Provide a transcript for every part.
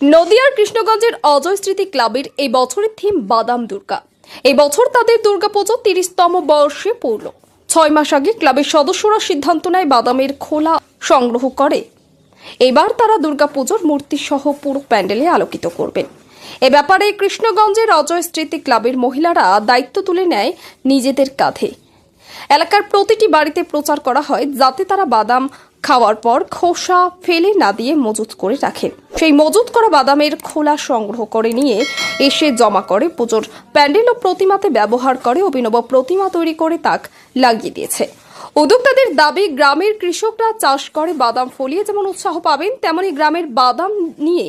নদিয়ার কৃষ্ণগঞ্জের অজয় স্মৃতি ক্লাবের এই বছরের থিম বাদাম দুর্গা। এই বছর তাদের দুর্গাপুজো তিরিশতম বর্ষে পড়ল ছয় মাস আগে ক্লাবের সদস্যরা সিদ্ধান্ত নেয় বাদামের খোলা সংগ্রহ করে। এবার তারা দুর্গাপুজোর মূর্তি সহ পুরো প্যান্ডেলে আলোকিত করবেন। এ ব্যাপারে কৃষ্ণগঞ্জের অজয় স্মৃতি ক্লাবের মহিলারা দায়িত্ব তুলে নেয় নিজেদের কাঁধে। এলাকার প্রতিটি বাড়িতে প্রচার করা হয় যাতে তারা বাদাম খাওয়ার পর খোসা ফেলে না দিয়ে মজুত করে রাখেন সেই মজুত করা বাদামের খোলা সংগ্রহ করে নিয়ে এসে জমা করে পুজোর প্যান্ডেল ও প্রতিমাতে ব্যবহার করে অভিনব প্রতিমা তৈরি করে তাক লাগিয়ে দিয়েছে। উদ্যোক্তাদের দাবি, গ্রামের কৃষকরা চাষ করে বাদাম ফলিয়ে যেমন উৎসাহ পাবেন, তেমনি গ্রামের বাদাম নিয়ে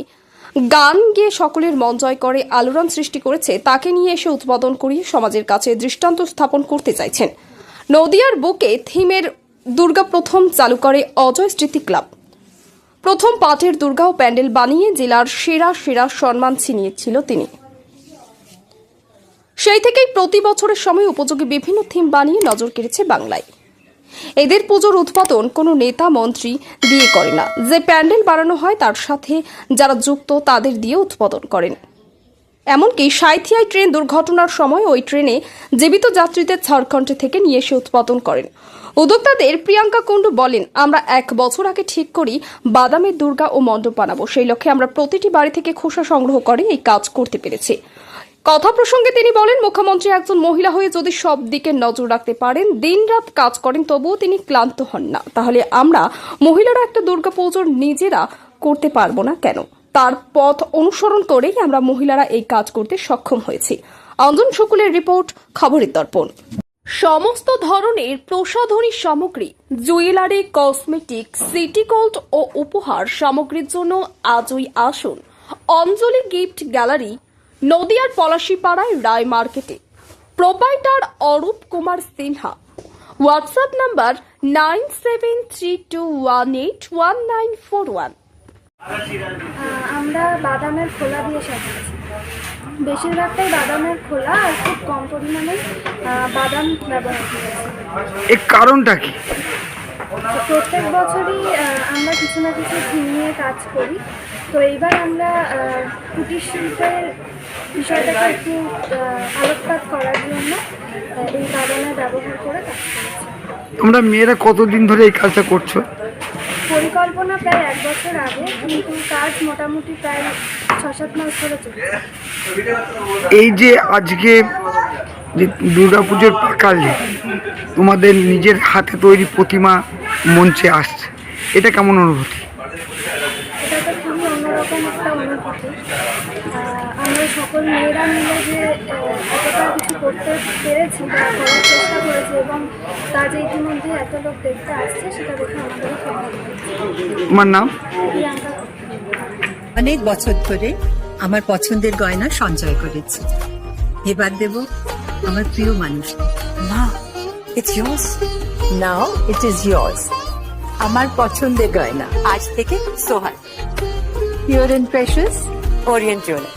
গান গেয়ে সকলের মন জয় করে আলোড়ন সৃষ্টি করেছে। তাকে নিয়ে এসে উৎপাদন করিয়ে সমাজের কাছে দৃষ্টান্ত স্থাপন করতে চাইছেন। নদিয়ার বুকে থিমের দুর্গা প্রথম চালু করে অজয় স্মৃতি ক্লাব। প্রথম পাটের দুর্গা ও প্যান্ডেল বানিয়ে জেলার সেরা সেরা সম্মান ছিনিয়েছিল তিনি। সেই থেকেই প্রতি বছরের সময় উপযোগী বিভিন্ন থিম বানিয়ে নজর কেড়েছে বাংলায়। এদের পুজোর উৎপাদন কোনো নেতা, মন্ত্রী দিয়ে করে না যে প্যান্ডেল বানানো হয় তার সাথে যারা যুক্ত তাদের দিয়ে উৎপাদন করেন। এমনকি সাঁথিয়ায় ট্রেন দুর্ঘটনার সময় ওই ট্রেনে জীবিত যাত্রীদের ঝাড়খণ্ড থেকে নিয়ে এসে উৎপাদন করেন। উদ্যোক্তাদের প্রিয়াঙ্কা কুণ্ডু বলেন, আমরা এক বছর আগে ঠিক করি, বাদামের দুর্গা ও মণ্ডপ বানাবো। সেই লক্ষ্যে আমরা প্রতিটি বাড়ি থেকে খোসা সংগ্রহ করে এই কাজ করতে পেরেছি। কথা প্রসঙ্গে তিনি বলেন, মুখ্যমন্ত্রী একজন মহিলা হয়ে যদি সব দিকে নজর রাখতে পারেন, দিনরাত কাজ করেন, তবুও তিনি ক্লান্ত হন না। তাহলে আমরা মহিলারা একটা দুর্গাপুজোর নিজেরা করতে পারব না কেন? তার পথ অনুসরণ করেই আমরা মহিলারা এই কাজ করতে সক্ষম হয়েছি। অঞ্জন শুকুলের রিপোর্ট, খবরের দর্পণ। সমস্ত ধরনের প্রসাধনী সামগ্রী, জুয়েলারি, কসমেটিক, সিটি গোল্ড ও উপহার সামগ্রীর জন্য আজই আসুন অঞ্জলি গিফট গ্যালারি, নদিয়ার পলাশিপাড়ায় রায় মার্কেটে। Proprietor Arup Kumar Sinha. WhatsApp number nine seven three two one eight one nine four one. আমরা বাদামের খোলা দিয়ে সাজিয়েছি। বেশিরভাগটাই বাদামের খোলা আর খুব কম পরিমাণে বাদাম ব্যবহার করেছি। এর কারণটা কি? প্রত্যেক বছরই আমরা কিছু না কিছু থিম নিয়ে কাজ করি। তো এইবার আমরা কুটির শিল্পের বিষয়টাকে একটু আলোকপাত করার জন্য এই বাদামের ব্যবহার করে কাজ করেছি। তোমরা মেয়েরা কতদিন ধরে এই কাজটা করছ? পরিকল্পনা প্রায় এক বছর আগে, কিন্তু কাজ মোটামুটি প্রায় ছ সাত মাস ধরে চলছে। এই যে আজকে যে দুর্গাপুজোর প্রাকালে তোমাদের নিজের হাতে তৈরি প্রতিমা মঞ্চে আসছে, এটা কেমন অনুভূতি এটা তো খুবই অন্যরকম একটা অনুভূতি আহ, আমরা সকল মেয়েরা মিলে যে এতটা কিছু করতে পেরেছি বা করার চেষ্টা করেছি এবং তা যে ইতিমধ্যে এত লোক দেখতে আসছে সেটা দেখে তোমার নাম? অনেক বছর ধরে আমার পছন্দের গয়না সঞ্চয় করেছি। এবার দেব আমার প্রিয় মানুষ। না it's yours. Now it is yours. আমার পছন্দের গয়না। আজ থেকে Sohan pure and precious Orient jewellers